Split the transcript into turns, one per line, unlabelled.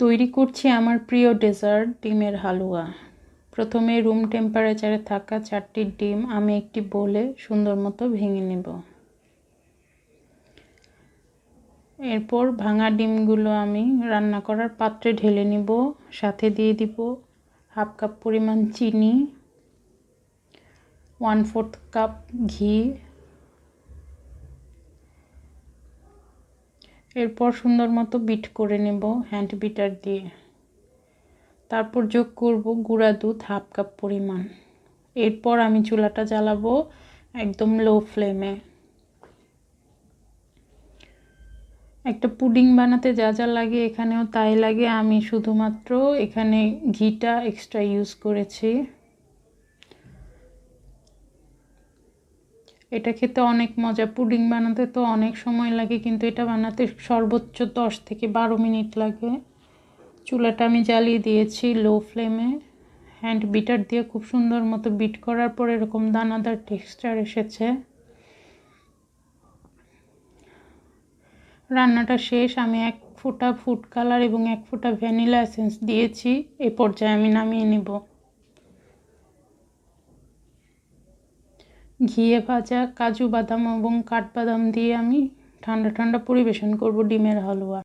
তৈরি করছি আমার প্রিয় ডেজার্ট, ডিমের হালুয়া। প্রথমে রুম টেম্পারেচারে থাকা চারটি ডিম আমি একটি বলে সুন্দর মতো ভেঙে নেব। এরপর ভাঙা ডিমগুলো আমি রান্না করার পাত্রে ঢেলে নিব, সাথে দিয়ে দিব হাফ কাপ পরিমাণ চিনি ওয়ান ফোর্থ কাপ ঘি এরপর সুন্দর মতো বিট করে নেব হ্যান্ড বিটার দিয়ে। তারপর যোগ করব গুঁড়া দুধ হাফ কাপ পরিমাণ। এরপর আমি চুলাটা জ্বালাবো একদম লো ফ্লেমে একটা পুডিং বানাতে যা যা লাগে, এখানেও তাই লাগে। আমি শুধুমাত্র এখানে ঘিটা এক্সট্রা ইউজ করেছি। এটা খেতে অনেক মজা। পুডিং বানাতে তো অনেক সময় লাগে, কিন্তু এটা বানাতে সর্বোচ্চ দশ থেকে বারো মিনিট লাগে। চুলাটা আমি জ্বালিয়ে দিয়েছি লো ফ্লেমে। হ্যান্ড বিটার দিয়ে খুব সুন্দর মতো বিট করার পর এরকম দানাদার টেক্সচার এসেছে। রান্নাটা শেষ, আমি এক ফোঁটা ফুড কালার এবং এক ফোঁটা ভ্যানিলা এসেন্স দিয়েছি। এ পর্যায়ে আমি নামিয়ে নেব। ঘিয়ে ভাজা কাজু বাদাম এবং কাঠবাদাম দিয়ে আমি ঠান্ডা ঠান্ডা পরিবেশন করব ডিমের হালুয়া।